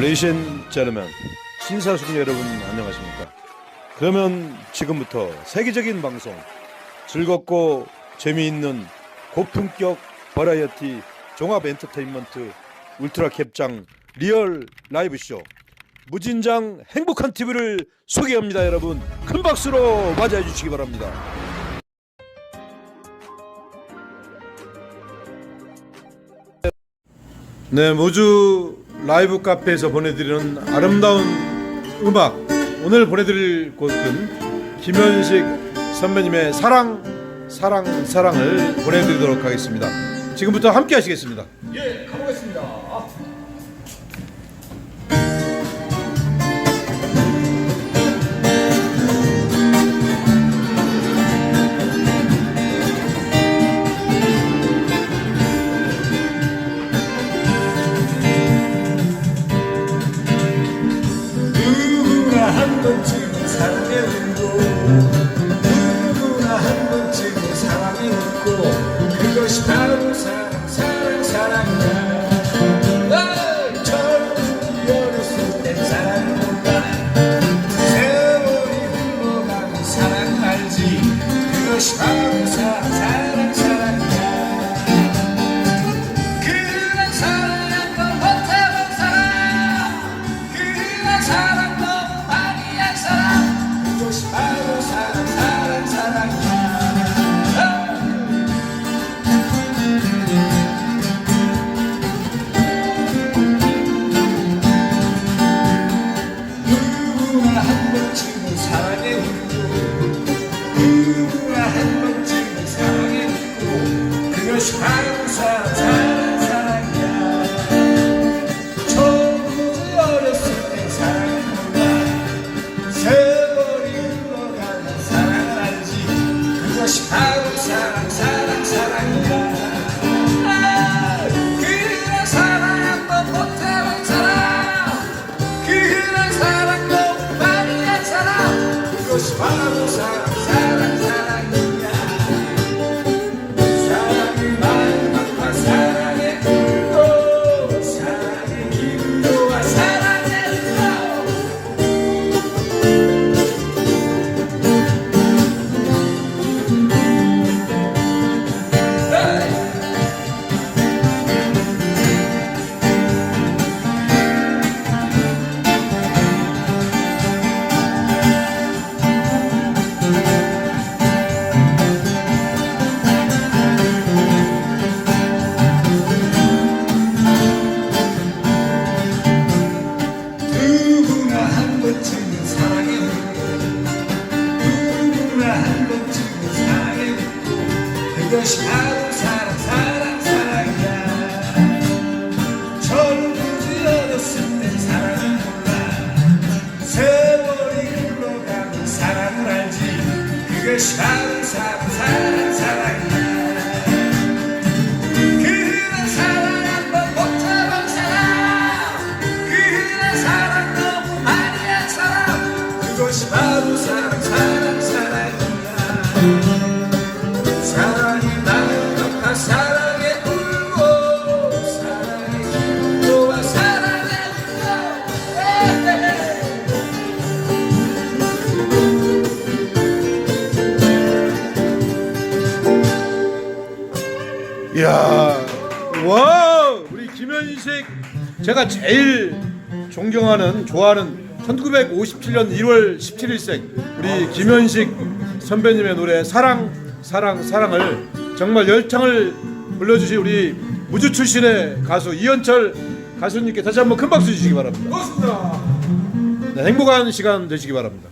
레이션 제르맨 신사숙 여러분 안녕하십니까? 그러면 지금부터 세계적인 방송 즐겁고 재미있는 고품격 버라이어티 종합 엔터테인먼트 울트라 캡장 리얼 라이브 쇼 무진장 행복한 TV를 소개합니다 여러분. 큰 박수로 맞이해 주시기 바랍니다. 네, 모주 라이브 카페에서 보내드리는 아름다운 음악 오늘 보내드릴 곡은 김현식 선배님의 사랑 사랑 사랑을 보내드리도록 하겠습니다. 지금부터 함께 하시겠습니다. 예, 가보겠습니다. 한 번쯤은 사랑에 울고 누구나 한 번쯤은 사랑이 웃고 그것이 바로 사랑 사랑 사랑이야 날 처음 어렸을 땐 사랑을 몰라 세월이 흘러가는 사랑을 알지? 그것이 바로 사랑 사랑 사랑 바로 사랑 사랑 사랑이야 처음 어렸을 때 몰라 세월이 흘러가는 사랑을 알지 그것이 바로 사랑 사랑 사랑이야 아, 그런 사랑 한번 못해본 사람 그런 사랑 너무 많이 한 사람 그것이 바로 사랑 사랑 사랑 사랑 사랑 땐 사랑 이야, 와, 우리 김현식 제가 제일 존경하는 좋아하는 1957년 1월 17일생 우리 김현식 선배님의 노래 사랑 사랑 사랑을 정말 열창을 불러주신 우리 무주 출신의 가수 이현철 가수님께 다시 한번 큰 박수 주시기 바랍니다. 고맙습니다 네, 행복한 시간 되시기 바랍니다.